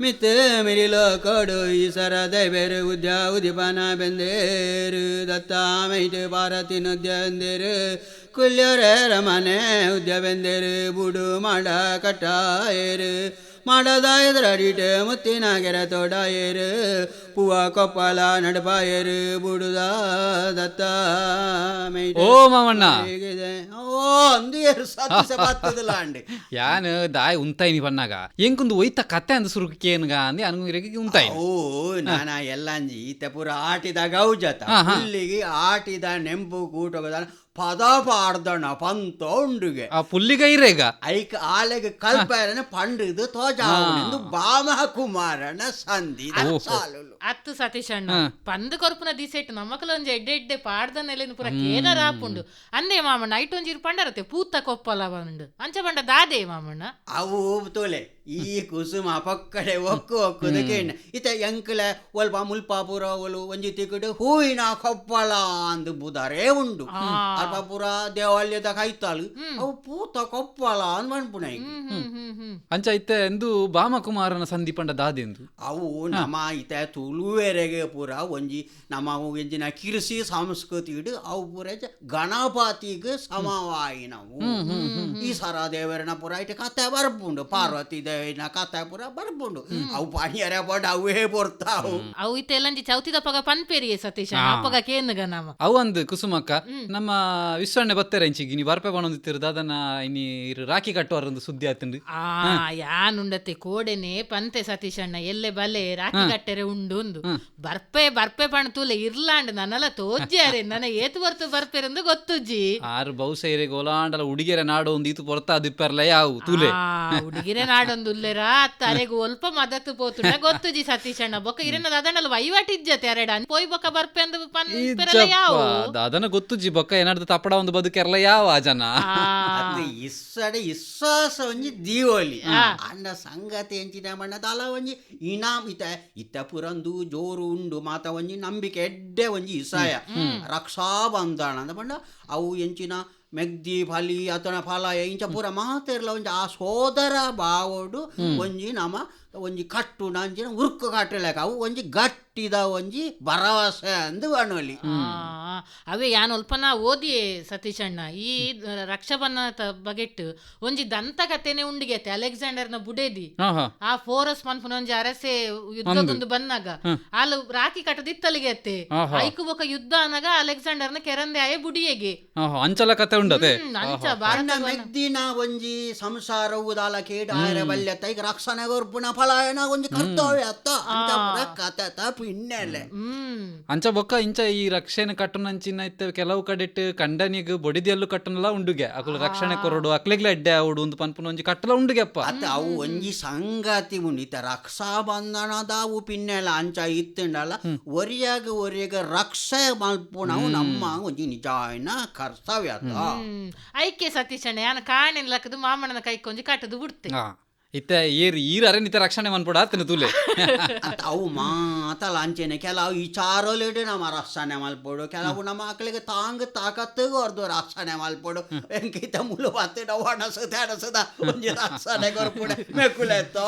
ಮಿತ್ ಮಿರಿಲೋ ಕೊಡು ಈ ಸರ ದೈಬೇರು ಉದ್ಯ ಉದಿಪನ ಬೆಂದೇರು ದತ್ತ ಮೈಟ್ ಭಾರತಿ ನುದ್ಯಂದೇರು ಕುಲ್ಯರೆ ರಮನೆ ಉದ್ಯ ಬೆಂದೇರು ಬುಡು ಮಾಡ ಕಟ್ಟಾಯರು ಅಡಿಟ ಮುತ್ತಿನ ಗೆರೆ ತೋಡಾಯರು ಪೂವ ಕೊಪ್ಪಲ ನಡಪಾಯರು ಬುಡುದ ದತ್ತ ಓ ಮಾಮಣ್ಣ ಹೇಗಿದೆ? ಓ ಅಂದು ಏರು ಸತ್ತಿಸ ಬತ್ತದಿಲ್ಲ ಅಂಡಿ ಯಾನ್ ದಾಯ್ ಉಂತಾಯಿನಿ ಪನ್ನಾಗ. ಎಂಕುಂದು ಒಯ್ತ ಕತೆ ಅಂದ ಸುರುಕೇನ್ಗ ಅಂದಿ ಅನ್ಗು ಉಂತಾಯಿ. ಓ ನಾನ ಎಲ್ಲಾಂಜಿ ಈತ ಪೂರ ಆಟಿದ ಗೌಜತ. ಇಲ್ಲಿಗೆ ಆಟಿದ ನೆಂಪು ಕೂಟೋಗದ ಪದ ಪಾಡ್ದಣ ಪಂತ ಉಂಡುಗೆ ಆ ಪುಲ್ಲಿಗ ಇರೇಗ ಐಕ ಆಲೆಗೆ ಕಲ್ಪರನ ಪಂಡಿದು ತೋಜಾವನೆಂದು ಬಾಮ ಕುಮಾರನ ಸಂಧಿ. ಸಾಲುಲು. ಅತ್ತು ಸತೀಶ್ ಅಣ್ಣ ಹಾ. ಪಂದ್ ಕೊರ್ಪುನ ದಿಸೆಟ್ ನಮಕಲ ಒಂಜಿ ಎಡ್ಡೆ ಎಡ್ಡೆ ಪಾಡ್ದ ನೆಲೆನು ಪೂರ ಕೇನರ ಆಪುಂಡು ಅಂದೇ ಮಾಮಣ್ಣ ಐಟ್ ಒಂಜಿ ಪಂಡರತೆ ಪೂತ ಕೊಪ್ಪಲ ಬಂಡು ಅಂಚ ಪಂಡ ದಾದೆ ಮಾಮಣ್ಣ. ಅವು ತೋಲೆ ಈ ಕುಸುಮ ಪಕ್ಕಡೆ ಒಕ್ಕು ಒಕ್ಕುದಕ್ಕೆ ಇತ ಎಂಕ್ಲೆ ಒಲ್ಪ ಮುಲ್ಪಾಪುರ ಒಲು ಒಂಜಿ ತಿಕ್ಕಡು ಹೂವಿನ ಕೊಪ್ಪಳ ಅಂದು ಬುಧರೇ ಉಂಡು. ಅಲ್ಪಾಪುರ ದೇವಾಲಯದ ಕೈತಾಳು. ಅವು ಪೂತ ಕೊಪ್ಪಳ ಅಂದ್ ಹ್ಮ್ ಅಂಚ ಇತ್ತೆ ಎಂದು ಬಾಮಕುಮಾರನ ಸಂಧಿ ಪಂಡ ದಾದೆಂದು ಅವು ನಮ್ಮ ಇತ ತುಳುವೆರೆಗೆ ಪೂರ ಒಂಜಿ ನಮ್ಮ ಎಂಜಿನ ಕಿರಿಸಿ ಸಂಸ್ಕೃತಿ ಇಡು ಅವು ಪೂರ ಗಣಪತಿಗೆ ಸಮವಾಯಿನವು. ಈ ಸರ ದೇವರನ ಪೂರ ಇಟ್ಟು ಕತೆ ಬರ್ಪುಂಡು. ಪಾರ್ವತಿ ದೇವಿನ ಕತೆ ಬರ್ಬೋದು ಬರ್ಪುಂಡು ಅವು ಪಾಣಿಯರ ಬಡ ಅವೇ ಬರ್ತಾವು. ಅವು ಇತ್ತೆ ಎಲ್ಲಂಜಿ ಚೌತಿದ ಪಗ ಪನ್ಪೇರಿಯೇ ಸತೀಶ ಅಣ್ಣ ಅಪ್ಪಗ ಕೇನ್ಗ ನಮ್ಮ ಅವು ಅಂದ್ ಕುಸುಮಕ್ಕ ನಮ್ಮ ವಿಶ್ವಣ್ಣ ಬತ್ತೆರ ಇಂಚಿಗೆ ನೀ ಬರ್ಪೆ ಬಣ್ಣೊಂದಿತ್ತಿರದು ಅದನ್ನ ಇನ್ನಿ ಇರು ರಾಖಿ ಕಟ್ಟುವಾರೊಂದು ಸುದ್ದಿ ಆತಂಡು ಆ ಯಾನುಂಡತೆ ಕೋಡೆನೆ ಪಂತೆ ಸತೀಶಣ್ಣ ಅಣ್ಣ ಎಲ್ಲೆ ಬಲೆ ರಾಖಿ ಕಟ್ಟೆರೆ ಉಂಡು ಉಂದು ಬರ್ಪೆ ಬರ್ಪೆ ಪಣ ತೂಲೆ ಇರ್ಲಾಂಡ್ ನನ್ನಲ್ಲ ತೋಜ್ಯಾರೆ ನನ್ನ ಏತು ಬರ್ತು ಬರ್ಪೆರೆಂದು ಗೊತ್ತುಜ್ಜಿ. ಆರು ಬಹುಸೈರೆ ಗೋಲಾಂಡಲ ಉಡಿಗೆರೆ ನಾಡು ಒಂದು ಈತು ಬರ್ತಾ ದಿಪ್ಪರ್ಲ ಯಾವು ತೂಲೆ. ಆ, ಹುಡುಗಿರೆ ನಾಡೊಂದು ಉಲ್ಲೆರ ತಲೆಗೆ ಒಲ್ಪ ಮದತ್ತು ಪೋತುಂಡ ಗೊತ್ತುಜಿ ಸತೀಶ್ ಅಣ್ಣ. ಬೊಕ್ಕ ಇರನ ಅದಣ್ಣಲ್ಲ ವಹಿವಾಟ್ ಇಜ್ಜತೆ ಅರೆಡ ಪೋಯ್ ಬೊಕ್ಕ ಬರ್ಪೆ ಅಂದ ಪನ್ಪೆರಲ್ಲ ಯಾವು? ಅದನ್ನ ಗೊತ್ತು ಜಿ. ಬೊಕ್ಕ ಏನಾಡ್ದು ತಪ್ಪಡ ಒಂದು ಬದುಕೆರ್ಲ ಯಾವ ಆ ಜನ? ಇಸ್ಸಡೆ ಅದು ಇස්සಡೆ ಇಸ್ಸಾಸ ಒಂಜಿ ದೀವಳಿ ಅಂಡ ಸಂಗತಿ ಎಂಚಿನ ಮಣ್ಣದ ದಾಲ ಒಂಜಿ ಇನಾಮ್ ಇತ ಇತ್ತ ಪುರಂದು ಜೋರು ಉಂಡು ಮಾತ ಒಂಜಿ ನಂಬಿಕೆ ಎಡ್ಡೆ ಒಂಜಿ ಇಸಾಯ. ರಕ್ಷಾ ಬಂಧನ ಅಂದ ಪಂಡ ಅವು ಎಂಚಿನ ಮೆಗ್ದಿ ಫಲಿ ಅತನ ಫಲ ಇಂಚ ಪೂರ ಮಾತೆರ್ಲ ಒಂಜಿ ಆ ಸೋದರ ಬಾವೋಡು ಒಂಜಿ ನಮ ಒಂಜಿ ಕಟ್ಟು ನಂಜಿನ ಉರ್ಕು ಕಟ್ಟಲೇಕ ಅವು ಒಂಜಿ ಗಟ್ಟಿದ ಒಂಜಿ ಭರವಸೆ ಅಂದು ಅಣೋಲಿ ಅವೇ ಯಾನ್ ಒಲ್ಪನ ಓದಿ ಸತೀಶ್ ಅಣ್ಣ ಈ ರಕ್ಷಬನ್ನ ಬಗೆಟ್ ಒಂಜಿ ದಂತ ಕಥೆನೆ ಉಂಡಿಗೆತೆ. ಅಲೆಕ್ಸಾಂಡರ್ನ ಬುಡೇದಿ. ಆ ಫೋರಸ್ ಮನ್ಪುನ ಒಂಜಿ ಅರಸೆ ಯುದ್ಧದೊಂದು ಬಂದಾಗ ಅಲ್ಲಿ ರಾಖಿ ಕಟ್ಟದಿತ್ತಲಿಗೆ ಅತ್ತೆ ಆಹಾ. ಐಕು ಬೊಕ ಯುದ್ಧ ಅನ್ನಾಗ ಅಲೆಕ್ಸಾಂಡರ್ನ ಕೆರಂದೆ ಆಯೆ ಬುಡಿಯೆಗೆ ಅಂಚಲ ಕತೆ ಉಂಡತೆ. ಹ್ಮ್, ಅಂಚ ಭಾರತ ಮೆಗ್ದಿನ ಒಂಜಿ ಸಂಸಾರ ಉದಾಲ ಕೇಡ ಆಯ್ರ ಬಲ್ಯ ತೈಗ ರಕ್ಷಣೆ ಗೊರ್ಪುನ ಫಲಾಯನ ಒಂಜಿ ಕರ್ತವ್ಯ ಅತ್ತ. ಅಂತ ಪುರ ಕತೆ ತಪ್ಪು ಇನ್ನೆಲೆ ಹ್ಮ್. ಅಂಚ ಬೊಕ್ಕ ಇಂಚ ಈ ರಕ್ಷಣೆ ಕಟ್ಟುನಂಚಿನ ಇತ್ತೆ ಕೆಲವು ಕಡೆಟ್ ಕಂಡನಿಗ್ ಬೊಡಿದಿಯಲ್ಲು ಕಟ್ಟನಲ್ಲ ಉಂಡುಗೆ. ಅಕುಲು ರಕ್ಷಣೆ ಕೊರಡು ಅಕ್ಲೆಗ್ಲ ಅಡ್ಡೆ ಅವಡು ಒಂದು ಪನ್ಪುನ ಒಂಜಿ ಕಟ್ಟಲ ಉಂಡುಗೆಪ್ಪ. ಅತ್ತ ಅವು ಒಂಜಿ ಸಂಗಾತಿ ಉಂಡಿತ. ರಕ್ಷಾ ಬಂಧನದಾವು ಪಿನ್ನೆಲ ಅಂಚ ಇತ್ತಂಡಲ್ಲ ಒರಿಯಾಗ ಒರಿಯಾಗ ರಕ್ಷೆ ಮಲ್ಪುಣ ನಮ್ಮ ಒಂಜಿ ನಿಜಾಯ್ನ ಕರ್ತವ್ಯ ಅತ್ತ ಐಕೆ ಸತೀಶಣ್ಣ ಯಾನ ಕಾಣಿನ ಲಕ್ಕದು ಮಾಮಣ್ಣನ ಕೈಕೊಂಜಿ ಕಟ್ಟದು ಬಿಡ್ತೆ. ಇತ್ತೆ ಈರ್ ಈರ್ ಇತ್ತ ರಕ್ಷಣೆ ಮನ್ಪುಡ ಆತನ ತೂಲೆ. ಅವು ಮಾತಲ್ಲ ಅಂಚೆನೆ ಕೆಲವು ವಿಚಾರಲೇಡು ನಮ್ಮ ರಕ್ಷಣೆ ಮಲ್ಪೋಡು ಕೆಲವು ನಮ್ಮ ಮಕ್ಕಳಿಗೆ ತಾಂಗ್ ತಾಕತ್ತಿಗೆ ಹೊರ್ದು ರಕ್ಷಣೆ ಮಲ್ಪೋಡು. ಎಂಕಿತ ಮುಲು ಬತ್ತಿಡ ಒಣಸದ ಅಣಸದ ಒಂಜಿ ರಕ್ಷಣೆ ಕೊರ್ಪುಡೆ ಮೆಕ್ಕುಲೆತ್ತೋ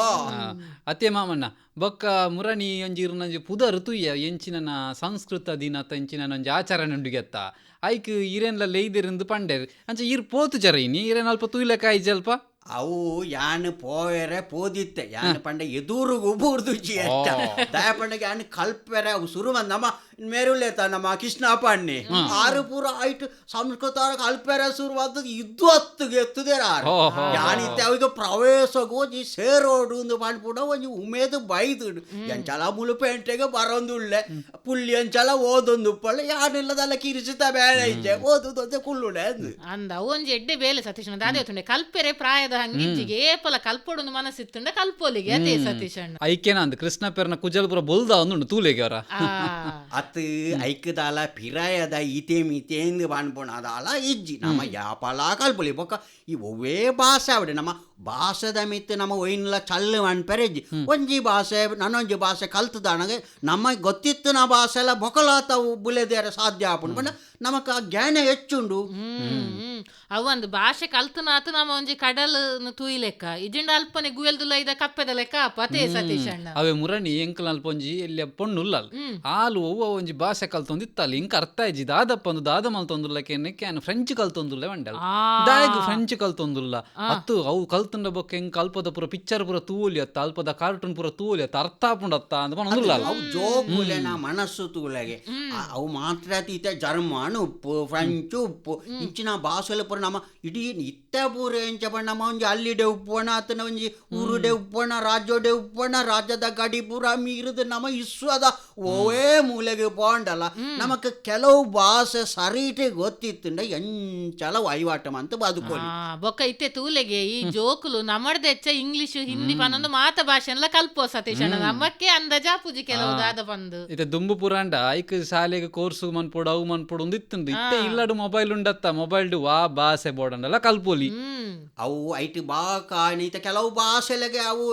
ಅತ್ತೆ ಮಾಮಣ್ಣ ಬೊಕ್ಕ ಮುರಣಿ ಒಂಜಿ ನಂಜಿ ಪುದ ಋತುಯ ಎಂಚಿನ ಸಂಸ್ಕೃತ ದಿನ ಎಂಚಿನ ಒಂಜಿ ಆಚರಣೆ ಉಂಡುಗೆತ್ತ ಐಕ್ ಈರೇನ್ಲ ಲೇಯ್ದಿರಿಂದು ಪಂಡೆರ್ ಅಂಚ ಈರ್ ಪೋತು ಜರ ಇನಿ ಈರೇನ್ ಅಲ್ಪ ತೂಲೆ ಕಾಯಿ ಜಲ್ಪ? ಅವು ಯಾನ್ ಪೋಯರೆ ಪೋದಿತ್ತೆ ಯಾನ್ ಪಂಡ ಎದುರುಗು ಬೂರ್ದುಜಿ ಅಂತ ದಯ ಪಂಡಗೆ ಯಾನ್ ಕಲ್ಪೆರೆ ಅವು ಶುರು ನಮ್ಮ ಮೇರುಲೇತ ನಮ್ಮ ಕೃಷ್ಣ ಪಣ್ಣಿ ಆರು ಪೂರ ಆಯ್ತು ಸಂಸ್ಕೃತ ಕಲ್ಪೆರೆ ಶುರುವಾದ ಇದ್ದು ಹತ್ತಿಗೆ ಎತ್ತುದೇ ಆರು. ಯಾನಿತ್ತೆ ಅವಿಗೆ ಪ್ರವೇಶ ಗೋಜಿ ಸೇರೋಡು ಒಂದು ಮಾಡ್ಬಿಡ ಒಂಜಿ ಉಮೇದು ಬೈದುಡು. ಎಂಚಲ ಮುಳುಪೆಂಟೆಗೆ ಬರೋಂದುಳ್ಳೆ. ಪುಲ್ಲಿ ಎಂಚಲ ಓದೊಂದು ಪಳ್ಳೆ ಯಾನಿಲ್ಲದಲ್ಲ ಕಿರಿಸಿತ ಬೇರೆ ಇಜ್ಜೆ ಓದುದೊಂದೆ ಕುಳ್ಳುಡೆ ಅಂದು. ಅಂದ ಒಂಜಿ ಎಡ್ಡೆ ಬೇಲೆ ಸತೀಶ್ ಅಣ್ಣ ದಾದೆ ಕಲ್ಪೆರೆ ಪ್ರಾಯದ ಸಮಯದ ಹಂಗಿಜ್ಜಿಗೆ ಏಪಲ ಕಲ್ಪೊಡು ಮನಸ್ಸಿತ್ತುಂಡ ಕಲ್ಪೋಲಿಗೆ ಅದೇ ಸತೀಶ್ ಅಣ್ಣ ಐಕೇನ ಅಂದ್ ಕೃಷ್ಣ ಪೆರ್ನ ಕುಜಲ್ಪುರ ಬೊಲ್ದ ಒಂದು ತೂಲೆಗೆ ಅವರ. ಅತ್ ಐಕ್ದಾಲ ಪಿರಾಯದ ಈತೆ ಮೀತೇಂದು ಬಾಣ್ಪುಣದಾಲ ಇಜ್ಜಿ. ನಮ್ಮ ಯಾಪಲ ಕಲ್ಪಲಿ ಬೊಕ್ಕ ಈ ಒವ್ವೇ ಭಾಷೆ ಅವಡೆ ನಮ್ಮ ಭಾಷೆದ ಮಿತ್ತು ನಮ್ಮ ಒಯ್ನಲ ಚಲ್ಲು ಮಣ್ಪೆರೆಜ್ಜಿ ಒಂಜಿ ಭಾಷೆ ನನ್ನೊಂಜಿ ಭಾಷೆ ಕಲ್ತದಾನಗೆ ನಮಗೆ ಗೊತ್ತಿತ್ತು ನಾ ಭಾಷೆ ಎಲ್ಲ ಬೊಕಲಾತವು ಬುಲೆದೇರ ಸಾಧ್ಯ ಆಪುಂಡು. ಪಂಡ ನಮಕ್ ಆ ಜ್ಞಾನ ಹೆಚ್ಚುಂಡು. ಅವು ಒಂದು ಅವಂದು ಭಾಷೆ ಕಲ್ತನಾತು ನಮ್ಮ ಒಂಜಿ ಕಡಲ್ ತೂಯಿ ಲೆಕ್ಕ ಇಜಿಂಡ ಅಲ್ಪನೆ ಗುಯಲ್ದು ಲೈದ ಕಪ್ಪೆದ ಲೆಕ್ಕ ಪತೇ ಸತೀಶ್ ಅಣ್ಣ. ಅವೆ ಮುರಣಿ ಎಂಕಲ್ ಅಲ್ಪೊಂಜಿ ಇಲ್ಲಿ ಪೊಣ್ಣು ಉಲ್ಲಲ್ ಹ್ಮ್. ಆಲು ಒವ್ವ ಒಂಜಿ ಭಾಷೆ ಕಲ್ತೊಂದು ಇತ್ತಲ್ಲ ಇಂಕ ಅರ್ಥ ಇಜ್ಜಿ. ದಾದಪ್ಪ ಒಂದು ದಾದ ಮಲ್ತೊಂದುಲ್ಲಕ್ಕೆ ಕ್ಯಾನ್ ಫ್ರೆಂಚ್ ಕಲ್ತೊಂದುಲ್ಲ ವಂಡಲ್ ಆ. ದಾಯಗ್ ಫ್ರೆಂಚ್ ಕಲ್ತೊಂದುಲ್ಲ. ಅತ್ತು ಅವು ಕಲ್ತಂಡ ಬೊಕ್ಕ ಹೆಂಗ್ ಅಲ್ಪದ ಪುರ ಪಿಕ್ಚರ್ ಪುರ ತೂಲಿ ಅತ್ತ ಅಲ್ಪದ ಕಾರ್ಟೂನ್ ಪುರ ತೂಲಿ ಅತ್ತ ಅರ್ಥ ಆಪುಂಡತ್ತ ಅಂತ ಪಣೊಂದುಲ್ಲ ಅವು ಜೋಕುಲೆನ ಮನಸ್ಸು ತೂಲೆಗೆ ಆ- ಅವು ಮಾತ್ರ ತೀತ ಜರ್ಮನ್ ಉಪ್ಪು ಫ್ರೆಂಚ್ ಉಪ್ಪು ಇಂಚಿನ ಭಾಷೆಲು ಪುರ ನಮ್ಮ ಇಡೀ ಇತ್ತ ಪೂರ ಎಂಚ ಪಂಡ ನಮ್ಮ ಒಂಜಿ ಅಲ್ಲಿಡೆ ಉಪ್ಪಣ ಆತನ ಒಂಜಿ ಊರುಡೆ ಉಪ್ಪಣ ರಾಜ್ಯಡೆ ಉಪ್ಪಣ ರಾಜ್ಯದ ಗಡಿ ಪೂರ ಮೀರಿದು ನಮ್ಮ ಇಸ್ವದ ಓವೇ ಮೂಲೆಗೆ ಪೋಂಡಲ್ಲ. ನಮಕ್ ಕೆಲವು ಭಾಷೆ ಸರಿಟೆ ಗೊತ್ತಿತ್ತುಂಡ ಎಂಚಲ ವಹಿವಾಟ ಅಂತ ಬದುಕೋಲಿ. ಬೊಕ್ಕ ಇತ್ತೆ ತೂಲೆಗೆ ಈ ಜೋಕುಲು ನಮ್ಮಡ್ದ ಹೆಚ್ಚ ಇಂಗ್ಲಿಷ್ ಹಿಂದಿ ಪನ್ನೊಂದು ಮಾತ ಭಾಷೆ ಎಲ್ಲ ಕಲ್ಪೋ ಸತೀಶ್ ಅಣ್ಣ ನಮ್ಮಕ್ಕೆ ಅಂದಜ ಪೂಜಿ ಕೆಲವು ದಾದ ಬಂದು. ಇದೆ ದುಂಬು ಪುರಾಂಡ ಐಕ್ ಶಾಲೆಗೆ ಕೋರ್ಸು ಮನ್ಪೊಡು ಅವು ಮನ್ಪೊಡು ಒಂದು ಇತ್ತುಂಡು ಇತ್ತೆ ಇಲ್ಲಡು ಮೊಬೈಲ್ ಉಂಡತ್ತ ಮೊಬೈಲ್ ಡು ವಾ ಭಾಷೆ ಬೋಡಂಡಲ್ಲ ಕಲ್ಪೋಲಿ. ಅವು ಐಟ್ ಕಾಣಿ ಇತ್ತ ಕೆಲವು ಭಾಷೆಲೆಗೆ ಅವು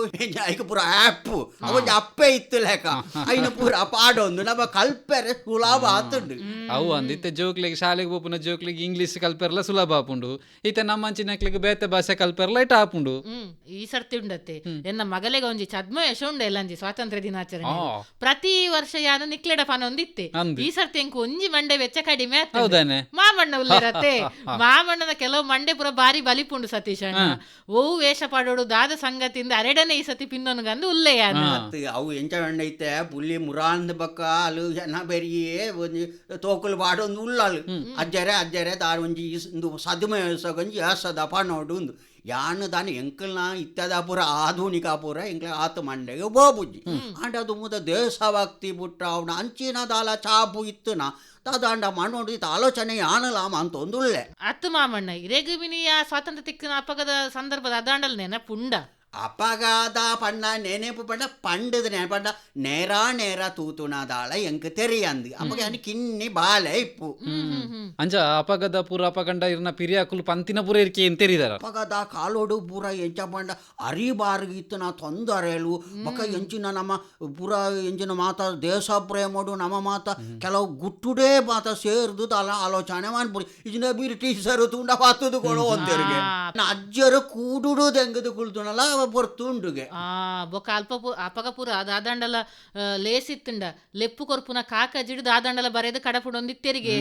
ಐಕ ಪೂರ ಆ್ಯಪ್ ಅವೊಂದು ಅಪ್ಪೆ ಇತ್ತು ಲೆಕ್ಕ ಐನ ಪೂರ ಪಾಡೊಂದು ನಮ್ಮ ಕಲ್ಪೆರೆ ಸುಲಭ ಆತುಂಡು. ಅವು ಅಂದ್ ಇತ್ತೆ ಜೋಕ್ಲಿಗೆ ಶಾಲೆಗೆ ಬೋಪುನ ಜೋಕ್ಲಿಗೆ ಇಂಗ್ಲೀಷ್ ಕಲ್ಪೆರ್ಲ ಸುಲಭ ಆಪುಂಡು. ಇತ್ತೆ ನಮ್ಮ ಅಂಚಿನಕ್ಲಿಗೆ ಬೇತೆ ಭಾಷೆ ಕಲ್ಪೆರ್ಲ ಇಟ್ಟ ಆಪುಂಡು. ಹ್ಮ್ ಈ ಸರ್ತಿ ಉಂಡತ್ತೆ. ಎನ್ನ ಮಗಲೆಗ ಒಂಜಿ ಚದ್ಮ ಯಶ ಉಂಡ ಎಲ್ಲಂಜಿ ಸ್ವಾತಂತ್ರ್ಯ ದಿನಾಚರಣೆ. ಪ್ರತಿ ವರ್ಷ ಯಾನ ನಿಕ್ಲೆಡ ಪಾನ ಒಂದಿತ್ತೆ. ಈ ಸರ್ತಿ ಎಂಕು ಒಂಜಿ ಮಂಡೆ ವೆಚ್ಚ ಕಡಿಮೆ ಆಗ್ತದೆ. ಹೌದಾನೆ. ಮಾಮಣ್ಣ ಉಲ್ಲಿರತ್ತೆ. ಮಾಮಣ್ಣನ ಕೆಲವು ಮಂಡೆ ಪುರ ಬಾರಿ ಬಲಿಪುಂಡು ಸತೀಶ್ ಅಣ್ಣ ಓವು ವೇಷ ಪಡೋಡು ದಾದ ಸಂಗತಿಯಿಂದ ಅರೆಡನೆ ಈ ಸತಿ ಪಿನ್ನೊನಗಂದು ಉಲ್ಲೇಯಾನ. ಮತ್ ಅವು ಎಂಚ ಮಂಡೆ ಐತೆ ಪುಲ್ಲಿ ಮುರಾಂದ್ ಬಕ್ಕ ಅಲು ಜನ ಬೆರಿಯೇ ಒಂಜಿ ತೋಕುಲು ಪಾಡೊಂದು ಉಳ್ಳಾಲು. ಅಜ್ಜರೆ ಅಜ್ಜರೆ ದಾರ ಒಂಜಿ ಸದ್ಮ ಇಂದು ಸದುಮೆ ಸಗೊಂಜಿ ನೋಡು ಉಂದು ಯಾನು ದಾನಿ ಎಂಕಲ್ನ ಇತ್ಯಾದ ಪೂರ ಆಧುನಿಕ ಪೂರ ಎಂಕ್ಲ ಆತ ಮಂಡೆಗೆ ಬೋಬುಜ್ಜಿ ಅಂಡ ಅದು ಮುದ ದೇಶಭಕ್ತಿ ಬುಟ್ಟ ಅವನ ಅಂಚಿನ ದಾಲ ಚಾಪು ಇತ್ತುನ. ದಾದಾಂಡ ಮಣ್ಣೋಡು ಇತ್ತ ಆಲೋಚನೆ ಯಾನಲಾಮ ಅಂತ ಒಂದು ಉಳ್ಳೆ ಅತ್ತು ಮಾಮಣ್ಣ ಇರೆಗುಮಿನಿಯ ಸ್ವಾತಂತ್ರ್ಯ ತಿಕ್ಕಿನ ಅಪಗದ ಸಂದರ್ಭದ ಅದಾಂಡಲ್ ನೆನಪುಂಡ? ಅಪಘಾತ ಪಂಡ நினைப்பு ಪಂಡ ಪಂಡದ ನೆನಪಂಡ நேரா நேரா தூத்துனாதால ಎಂಕ್ தெரியாது ಅಮಗೆ ಅನಿ ಕಿನ್ನಿ ಬಾಲೆ ಇಪ್ಪು. ಅಂಚ ಅಪಗದ ಪೂರ ಅಪಗಂಡ ಇರ್ನ ಪಿರಿಯಾಕುಲು ಪಂತಿನ ಪೂರ ಇರ್ಕೆ ಎಂತೆರಿದಾರ ಅಪಘಾತ ಕಾಲೋಡು ಪೂರ ಎಂಚ ಪಂಡ ಅರಿಬಾರ್ಗಿತ್ತು ನಾ ತೊಂದರೆಲು. ಬಕ ಎಂಚಿನ ನಮ್ಮ ಪೂರ ಎಂಚಿನ ಮಾತ ದೇಶ ಪ್ರೇಮಡು ನಮ್ಮ ಮಾತ ಕೆಲವು ಗುಟ್ಟುಡೇ ಮಾತ ಸೇರ್ದು ತಲ ಆಲೋಚನೆ ಮಾಡ್ಬಿಡಿ ಇದನ್ನ ಬ್ರಿಟಿಷರು ತುಂಡ ಪಾತದು ಕೊಡು ಅಂತೇರಿಗೆ ಅಜ್ಜರು ಕೂಡುಡು ತೆಂಗದು ಕುಳ್ತುನಲ್ಲ ಬರ್ತುಂಡುಗೆ ಆ ಬೊಕ ಅಲ್ಪ ಪು ಅಪಗಪುರ ದಾದಂಡಲ ಆ, ಲೇಸಿತ್ತುಂಡ ಲೆಪ್ಪು ಕೊರ್ಪುನ ಕಾಕ ಜಿಡು ದಾದಂಡಲ ಬರೆದು ಕಡಪುಡೊಂದಿತ್ತೆರಿಗೆ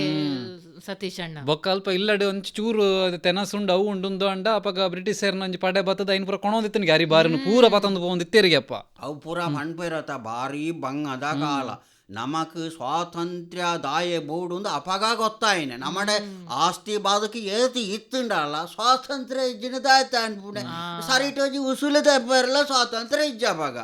ಸತೀಶ್ ಅಣ್ಣ. ಬೊಕ್ಕ ಅಲ್ಪ ಇಲ್ಲಡೆ ಒಂಚ್ ಚೂರು ತೆನಸುಂಡು ಅವು ಉಂಡು ಅಂಡ ಅಪಗ ಬ್ರಿಟಿಷರ್ನ ಒಂಜಿ ಪಡೆ ಬತ್ತದ ಐನ್ ಪೂರ ಕೊಣೊಂದಿತ್ತನಿಗೆ ಅರಿ ಬಾರಿನ ಪೂರ ಪತಂದು ಪೋಂದಿತ್ತೆರಿಗೆ ಅಪ್ಪ. ಅವು ಪೂರ ಮಣ್ಪೇರತ ಭಾರಿ ಬಂಗದ ಕಾಲ ನಮಕ್ ಸ್ವಾತಂತ್ರ್ಯ ದಾಯ ಬೋಡು ಅಪಗ ಗೊತ್ತಾಯಿನೆ ನಮ್ಮಡೆ ಆಸ್ತಿ ಬಾದಕಿ ಏತಿ ಇತ್ತುಂಡಲ್ಲ ಸ್ವಾತಂತ್ರ್ಯ ಇಜ್ಜಿನದಾಯ್ತ ಅನ್ಪುಣೆ ಸರಿಟೋಜಿ ಉಸುಲು ತೆಪ್ಪರಲ್ಲ ಸ್ವಾತಂತ್ರ್ಯ ಇಜ್ಜ ಅಪಗ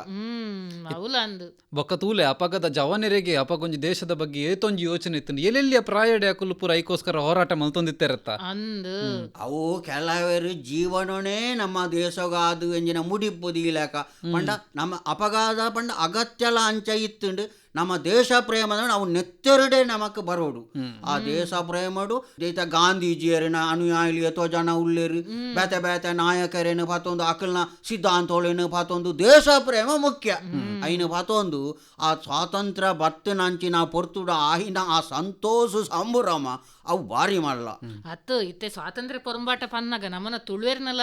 ಬೊಕ್ಕ ತೂಲೆ ಅಪಗದ ಜವನರಿಗೆ ಅಪಗೊಂಜಿ ದೇಶದ ಬಗ್ಗೆ ಏತೊಂಜಿ ಯೋಚನೆ ಇತ್ತು ಎಲ್ಲೆಲ್ಲಿಯ ಪ್ರಾಯಡೆ ಅಕುಲು ಪೂರ ಐಕೋಸ್ಕರ ಹೋರಾಟ ಮಲ್ತೊಂದಿತ್ತೆರತ್ತ? ಅಂದು. ಅವು ಕೆಲವರು ಜೀವನನೇ ನಮ್ಮ ದೇಶಗಾದು ಎಂಜಿನ ಮುಡಿಪುದಿಲಕ ಪಂಡ ನಮ್ಮ ಅಪಗಾದ ಪಂಡ ಅಗತ್ಯಲ ಅಂಚ ಇತ್ತುಂಡು ನಮ್ಮ ದೇಶ ಪ್ರೇಮದ ನಾವು ನೆತ್ತೆರಡೆ ನಮಕ್ ಬರೋಡು ಆ ದೇಶ ಪ್ರೇಮಡು. ದೇತ ಗಾಂಧೀಜಿಯರಿನ ಅನುಯಾಯಿಲಿ ಅಥವಾ ಜನ ಉಳ್ಳೇರಿ. ಬೇತೆ ಬೇತೆ ನಾಯಕರೇನು ಪಾತೊಂದು ಅಕಲ್ನ ಸಿದ್ಧಾಂತೋಳೇನು ಪಾತೊಂದು ದೇಶ ಪ್ರೇಮ ಮುಖ್ಯ. ಐನು ಪಾತೊಂದು ಆ ಸ್ವಾತಂತ್ರ್ಯ ಬತ್ತನಂಚಿನ ಪೊರ್ತುಡ ಆಹಿನ ಆ ಸಂತೋಷ ಸಂಭ್ರಮ ಅವು ಬಾರಿ ಮಾಡಲ್ಲ. ಅತ್ತು ಇತ್ತೆ ಸ್ವಾತಂತ್ರ್ಯ ಪೊರಂಬಾಟ ಪನ್ನಗ ನಮ್ಮನ ತುಳುವೆರ್ನಲ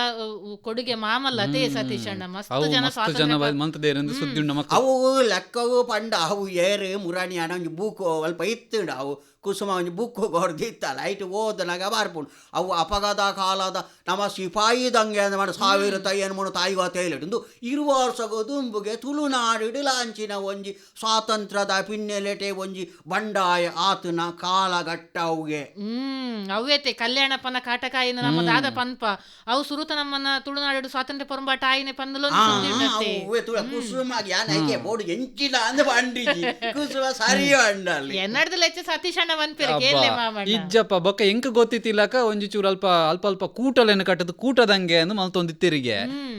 ಕೊಡುಗೆ ಮಾಮಲ್ಲ ಅದೇ ಸತೀಶ್ ಅಣ್ಣ. ಮಸ್ತ್ ಜನ ಸ್ವಾತಂತ್ರ್ಯ ಅವು ಲೆಕ್ಕವು ಪಂಡ ಅವು ಏರು ಮುರಾಣಿ ಅಣ್ಣ ಒಂಜಿ ಬೂಕು ಅಲ್ಪ ಇತ್ತುಂಡು. ಅವು ಕುಸುಮ ಒಂಜಿ ಬುಕ್ಕು ಹೊಡೆದಿತ್ತಲ್ಲ ಓದ ಓದನಾಗ ಬಾರ್ಪುಂಡು ಅವು ಅಪಘಾತ ಕಾಲದ ನಮ್ಮ ಸಿಪಾಯಿ ದಂಗೆ ಅಂದ ಸಾವಿರ ಸಾವಿರ ತೈಯನ್ನು ಮುಣ ತಾಯಿಗೋ ತೈಲಿಡು ಇರುವ ವರ್ಷಗೋ ದುಂಬುಗೆ ತುಳುನಾಡಿಡು ಲಾಂಚಿನ ಒಂಜಿ ಸ್ವಾತಂತ್ರ್ಯದ ಪಿನ್ನೆಲೆಟೆ ಒಂಜಿ ಬಂಡಾಯ ಆತನ ಕಾಲಘಟ್ಟ ಅವುಗೆ ಹ್ಮ್ ಅವ್ಯತೆ ಕಲ್ಯಾಣಪ್ಪನ ಕಾಟಕಾಯಿನ ನಮ್ಮ ದಾದ ಪನ್ಪ. ಅವು ಸುರುತ ನಮ್ಮನ್ನ ತುಳುನಾಡು ಸ್ವಾತಂತ್ರ್ಯ ಪೊರಂಬಾಟ ಆಯಿನೆ ಪಂದಲು ಆ, ಅವು ತುಳ ಕುಸುಮ ಯಾನೈಕೆ ಬೋಡು ಎಂಚಿನ ಅಂದ ಬಂಡಿಜಿ ಕುಸುಮ ಸರಿ ಅಂಡಲ್ಲಿ ಎನ್ನಡ್ದು ಲೆಚ್ಚ ಸತೀಶ್ ಅಣ್ಣ ಕಲ್ಯಾಣ ಮನ್ಪೆರೆ ಕೇಳಲೆ ಮಾಮಣ್ಣ ಇಜ್ಜಪ್ಪ ಬೊಕ್ಕ ಎಂಕ ಗೊತ್ತಿತ್ತಿಲ್ಲಕ ಒಂಜಿ ಚೂರು ಅಲ್ಪ ಅಲ್ಪ ಅಲ್ಪ ಕೂಟಲೆನ ಕಟ್ಟದು ಕೂಟದಂಗೆ ಅಂದು ಮಲ್ತೊಂದಿತ್ತಿರಿಗೆ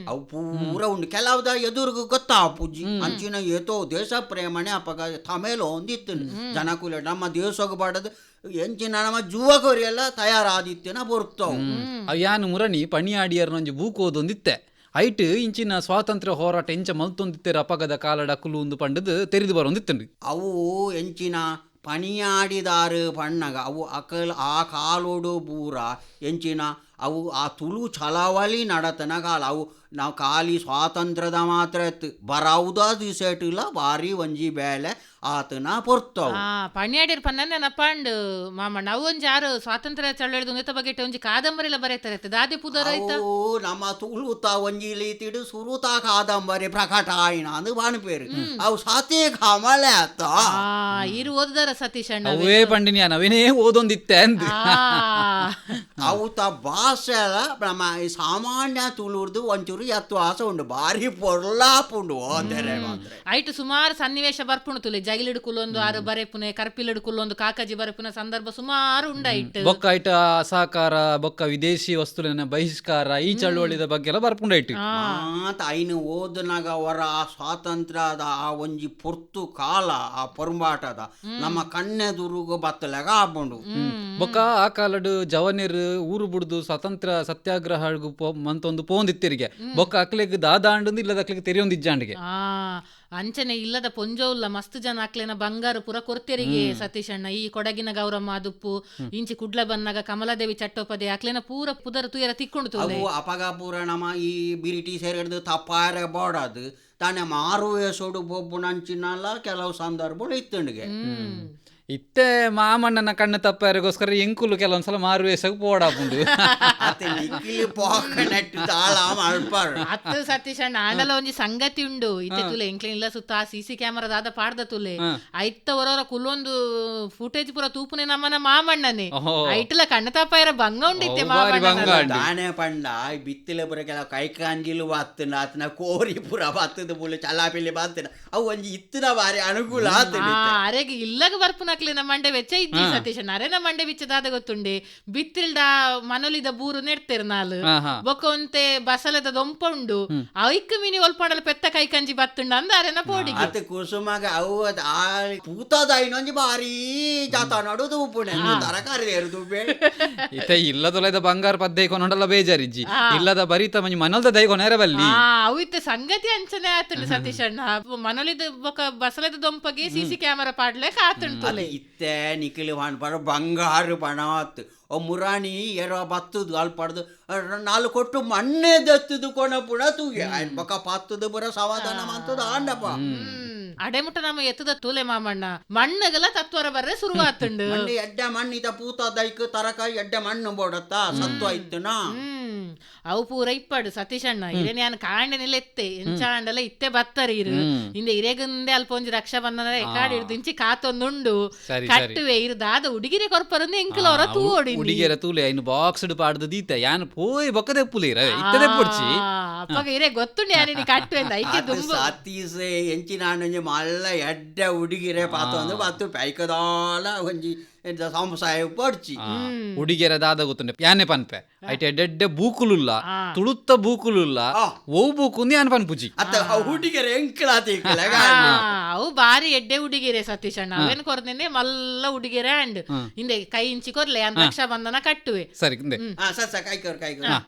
ಅವು ಪೂರ ಉಂಡು ಕೆಲವುದ ಎದುರುಗು ಗೊತ್ತಾ ಪೂಜಿ? ಅಂಚಿನ ಏತೋ ದೇಶ ಪ್ರೇಮಣೆ ಅಪಗ ತಮೇಲು ಒಂದಿತ್ತು ಜನಕುಲ ನಮ್ಮ ದೇಶಕ್ಕೆ ಬಾಡದು. ಎಂಚಿನ ಜೂವಕೋರಿಯೆಲ್ಲ ತಯಾರಾದಿತ್ಯನ ಬರ್ತವು ಅವ್ ಯಾನು ಮುರಣಿ ಪಣಿಯಾಡಿಯರ್ನ ಒಂಜಿ ಬೂಕೋದೊಂದಿತ್ತೆ ಐಟ್ ಇಂಚಿನ ಸ್ವಾತಂತ್ರ್ಯ ಹೋರಾಟ ಎಂಚ ಮಲ್ತೊಂದಿತ್ತೆರ ಅಪಗದ ಕಾಲಡ ಕುಲು ಒಂದು ಪಂಡದು ತೆರೆದು ಬರೋಂದಿತ್ತಂಡು ಅವು ಎಂಚಿನ ಪಣಿಯಾಡಿದಾರು ಪಣ್ಣಗ ಅವು ಅಕಲ್ ಆ ಕಾಲೋಡು ಬೂರ ಎಂಚಿನ ಅವು ಆ ತುಳು ಚಳವಳಿ ನಡತನ ಕಾಲ ಅವು ನಾವು ಖಾಲಿ ಸ್ವಾತಂತ್ರ್ಯದ ಮಾತ್ರ ಬರವುದ ದಿಸೆಟಿಲ್ಲ ಬಾರಿ ಒಂಜಿ ಬೇಳೆ ಆತನ ಪೊರ್ತವು. ಆ ಪಣಿಯಾಡಿರ್ ಪನ್ನ ಮಾಮ ಮಾಮಣ್ಣ ಅವು ಒಂಜಿ ಯಾರು ಸ್ವಾತಂತ್ರ್ಯ ಚಳವಳಿದ ಒಂದಿತ ಬಗ್ಗೆ ಒಂಜಿ ಕಾದಂಬರಿಲ ಬರೀತಾರೆ ದಾದಿ ಪುದರ ಆಯ್ತಾ ಅವು ನಮ್ಮ ತುಳುತ ಒಂಜಿ ತಿಡು ಸುರುತ ಕಾದಂಬರಿ ಪ್ರಕಟ ಆಯ್ನ ಅಂದು ಬಾಣ್ಪೇರು. ಅವು ಸತಿ ಕಮಲೆ ಆತ. ಆ ಇರು ಓದಿದಾರ ಸತೀಶ್ ಅಣ್ಣ ಅವೇ ಪಂಡಿನಿಯ ನಾವೇನೇ ಓದೊಂದಿತ್ತೆ ಅಂದ್. ಆ. ಅವು ತ ಭಾಷೆ ನಮ್ಮ ಈ ಸಾಮಾನ್ಯ ತುಳುರ್ದು ಒಂಚೂರು ಎತ್ತುವಾಸ ಉಂಡು ಬಾರಿ ಪೊರ್ಲಾಪುಂಡು ಓದರೆ ಮಾತ್ರ. ಐಟ್ ಸುಮಾರು ಸನ್ನಿವೇಶ ಬರ್ಪುಣು ತುಲೆ ಕುಲೊಂದು ಆರು ಬರೆಪುನೆ ಕರ್ಪಿಲಿಡ್ ಕುಲೊಂದು ಕಾಕಜಿ ಬರೆಪುನ ಸಂದರ್ಭ ಸುಮಾರು ಉಂಡಾಯಿಟ್ಟು ಬೊಕ್ಕ ಐಟ ಅಸಹಕಾರ ಬೊಕ್ಕ ವಿದೇಶಿ ವಸ್ತುಲಿನ ಬಹಿಷ್ಕಾರ ಈ ಚಳುವಳಿದ ಬಗ್ಗೆ ಎಲ್ಲ ಬರ್ಪುಂಡೈಟ್ ಮಾತ ಐನು ಓದನಾಗ ಅವರ ಆ ಸ್ವಾತಂತ್ರ್ಯದ ಆ ಒಂಜಿ ಪೊರ್ತು ಕಾಲ ಆ ಪೊರ್ಂಬಾಟದ ನಮ್ಮ ಕಣ್ಣೆದುರುಗು ಬತ್ತಲೆಗ ಆಪುಂಡು ಬೊಕ್ಕ ಆ ಕಾಲಡ್ ಜವನಿರ್ ಊರು ಬುಡ್ದು ಸ್ವಾತಂತ್ರ್ಯ ಸತ್ಯಾಗ್ರಹ ಮಂತೊಂದು ಪೋಂದಿತ್ತಿರಿಗೆ. ಬೊಕ್ಕ ಅಕ್ಲೆಗ್ ದಾದಾಂಡ್ ಇಲ್ಲದ ಅಕ್ಲೆಗ್ ತೆರೆಯೊಂದಿಜ್ಜಾಂಡಿಗೆ. ಅಂಚನೆ ಇಲ್ಲದ ಪೊಂಜೋಲ್ಲ ಮಸ್ತ್ ಜನ ಅಕ್ಲೆನ ಬಂಗಾರ ಪುರ ಕೊರ್ತೆರಿಗೆ ಸತೀಶಣ್ಣ. ಈ ಕೊಡಗಿನ ಗೌರಮ್ಮ ಅದುಪ್ಪು ಇಂಚಿ ಕುಡ್ಲ ಬನ್ನಾಗ ಕಮಲಾದೇವಿ ಚಟ್ಟೋಪದೆ ಅಕ್ಲೆನ ಪೂರ ಪುದರ ತುಯರ ತಿಕ್ಕೊಂಡು ತೂಲೆ. ಅವು ಅಪಗಾಪುರ ನಮ್ಮ ಈ ಬಿರಿಟಿ ಸೇರಿಡ್ದು ತಪ್ಪಾರೆ ಬಾಡದು. ತಾನೆ ಮಾರುವೆ ಸೊಡು ಬೊಬ್ಬುನಂಚಿನಲ್ಲ ಕೆಲವು ಸಂದರ್ಭಗಳು ಇತ್ತಂಡಿಗೆ. ಇತ್ತೆ ಮಾಮಣ್ಣನ ಕಣ್ಣು ತಪ್ಪಾರಿಗೋಸ್ಕರ ಎಂಕುಲು ಕೆಲವೊಂದ್ಸಲ ಮಾರುವೇಷಕ್ಕೆ ಪೋಡಾಪುಂಡು ಅತ್ತೆ ಸತೀಶ್ ಅಣ್ಣ ಆಂಡಲ ಒಂಜಿ ಸಂಗತಿ ಉಂಡು. ಇತ್ತೆ ತುಲೆ ಎಂಕ್ಲೆ ಇಲ್ಲ ಸುತ್ತ ಸಿ ಸಿ ಕ್ಯಾಮರಾದ ಪಾಡ್ದ ತುಲೆ. ಐತ್ತ ಅವರವರ ಕುಲ್ಲೊಂದು ಫುಟೇಜ್ ಪೂರ ತೂಪುನೆ ನಮ್ಮನ ಮಾಮಣ್ಣನೆ. ಐಟ್ಲ ಕಣ್ಣ ತಪ್ಪ ಇರ ಬಂಗ ಉಂಡಿತ್ತೆ ಮಾಮಣ್ಣ ಪಂಡ ಬಿತ್ತಿಲ ಬರ ಕೆಲವು ಕೈ ಕಾಂಜಿಲು ಬತ್ತನ ಆತನ ಕೋರಿ ಪುರ ಬತ್ತದ ಬುಲೆ ಚಲಾಪಿಲಿ ಬತ್ತನ ಅವು ಒಂಜಿ ಇತ್ತಿನ ಬಾರಿ ಅನುಕೂಲ ಆತನ ಆ ಅರೆಗೆ ಇಲ್ಲಗ ಬರ್ಪುನಕ್ಲಿನ ಮಂಡೆ ವೆಚ್ಚ ಇದ್ದಿ ಸತೀಶ್. ಅಣ್ಣ ಅರೆನ ಮಂಡೆ ವಿಚ್ಚದಾದ ಗೊತ್ತುಂಡೆ. ಬಿತ್ತಿಲ್ದ ಮನೊಲಿದ ಬೂರು ನೆಡ್ತೇರ್ ನಾಲ್. ಹಾ ಹಾ. ಬೊಕೊಂತೆ ಬಸಲೆದ ದೊಂಪ ಉಂಡು ಐಕ್ ಮಿನಿ ಒಲ್ಪಂಡಲ ಪೆತ್ತ ಕೈ ಕಂಜಿ ಬತ್ತುಂಡ ಅಂದ ಅರೆನ ಪೋಡಿ ಅತ್ತೆ ಕುಸುಮಾಗ ಅವು ಪೂತದ ಇನ್ನೊಂಜಿ ಬಾರಿ ಜಾತ ನಡುದು ಉಪ್ಪುಣೆ ತರಕಾರಿ ಎರುದು ಬೇ ಇತ್ತೆ ಇಲ್ಲದ ತೊಲೆದ ಬಂಗಾರ ಪದ್ದೆ ಕೊನೊಂಡಲ್ಲ ಬೇಜಾರಿಜ್ಜಿ ಇಲ್ಲದ ಬರಿತ ಮಂಜಿ ಮನಲ್ದ ದೈಗೊನ ಎರಬಲ್ಲಿ ಆ ಅವು ಇತ್ತೆ ಸಂಗತಿ ಅಂಚನೆ ಆತುಂಡು ಸತೀಶಣ್ಣ. ಮನಲಿದ ಮನೊಲಿದ ಬೊಕ ಬಸಲೆದ ದೊಂಪಗೆ ಸಿಸಿ ಕ್ಯಾಮರಾ ಪಾಡ್ಲೆ ಕಾತುಂಟು ಇತ್ತೆ ನಿಖಿಲ್ ಹಾಣ್ ಪಡ ಬಂಗಾರು ಪಣವತ್ತು ಓ ಮುರಾಣಿ ಎರ ಬತ್ತದು ಅಲ್ಲಿ ಪಡ್ದು ನಾಲ್ಕು ಕೊಟ್ಟು ಮಣ್ಣೆ ದತ್ತದು ಕೊಣ ಪುಣ ತೂಗೆ ಆಯ್ನ ಪಕ್ಕ ಪತ್ತದು ಬರ ಸಮಾಧಾನ ಮಾಡ್ತದ ಆಂಡಪ್ಪ ಹ್ಮ್ ಅಡೆಮುಟ ನಮ್ಮ ಎತ್ತದ ತೂಲೆ ಮಾಮಣ್ಣ ಮಣ್ಣಗಲ ತತ್ವರ ಬರ್ರೆ ಶುರು ಆತುಂಡು ಮಣ್ಣು ಎಡ್ಡೆ ಮಣ್ಣು ಇದ ಪೂತ ದೈಕ್ ತರಕಾರಿ ಎಡ್ಡೆ ಮಣ್ಣು ಬೋಡತ್ತ ಸತ್ತು ಆಯ್ತುನಾ ಹ್ಮ್ ಅವು ಪೂರ ಇಪ್ಪಡು ಸತೀಶ್ ಅಣ್ಣ. ಇರೆ ನಾನು ಕಾಂಡನೆಲ್ಲ ಎತ್ತೆ. ಎಂಚಾಂಡಲ ಇತ್ತೆ ಬತ್ತರಿ ಇರು ಇಂದೆ ಇರೆಗಂದೆ ಅಲ್ಪ ಒಂಜಿ ರಕ್ಷಾ ಬಂಧನ ಎಕಾಡಿ ಇಂಚಿ ಕಾತೊಂದುಂಡು. ಸರಿ, ಕಟ್ಟುವೆ ಇರು ದಾದ ಉಡುಗಿರೆ ಕೊರ್ಪರಂದು ಎಂಕಲ ಹೊರ ತೂವೋಡಿ ಹುಡುಗಿಯರ ತೂಲೆ ಇನ್ನು ಬಾಕ್ಸ್ ಪಾಡ್ದು ದೀತ. ಯಾನ್ ಪೋಯ್ ಬೊಕ್ಕದೆ ಪುಲಿರ ಇತ್ತದೆ ಪುಡ್ಚಿ ಅಪ್ಪಗ ಇರೆ ಗೊತ್ತುಂಡು ಯಾನಿ ಕಟ್ಟು ಎಂದ ಐಕೆ ಅದು ದುಂಬು. ಎಂಚಿ ಎಂಚಿನ ಒಂಜಿ ಮಲ್ಲ ಎಡ್ಡ ಹುಡುಗಿರೆ ಪಾತ ಅಂದ್ರೆ ಪಾತು ಪೈಕದಾಲ ಒಂಜಿ ಎಂತ ಸಂಸಾಯ ಪಡ್ಚಿ ಹುಡುಗಿಯರ ದಾದ ಗೊತ್ತುಂಡೆ ಪ್ಯಾನೆ ಪನ್ಪೆ? ಐಟೆ ಎಡ್ಡೆ ಬೂಕುಲುಲ್ಲ ತುಳುತ್ತ ಬೂಕುಲುಲ್ಲ. ಓ ಬೂಕುಂದಿ ಯಾನ್ ಪನ್ಪುಜಿ ಅತ್ತ ಆ ಹುಡುಗಿರೆ ಎಂಕ್ಲಾತಿ ಆ, ಅವು ಬಾರಿ ಎಡ್ಡೆ ಉಡುಗಿರೆ ಸತೀಶ್ ಅಣ್ಣ. ಅವೇನ್ ಕೊರ್ದೇನೆ ಮಲ್ಲ ಉಡುಗೆರೆ ಅಂಡ್ ಹಿಂದೆ ಕೈ ಇಂಚಿ ಕೊರ್ಲೆ ಅಂತ ರಕ್ಷಾ ಬಂಧನ ಕಟ್ಟುವೆ. ಸರಿ ಇಂದೆ ಹಾ.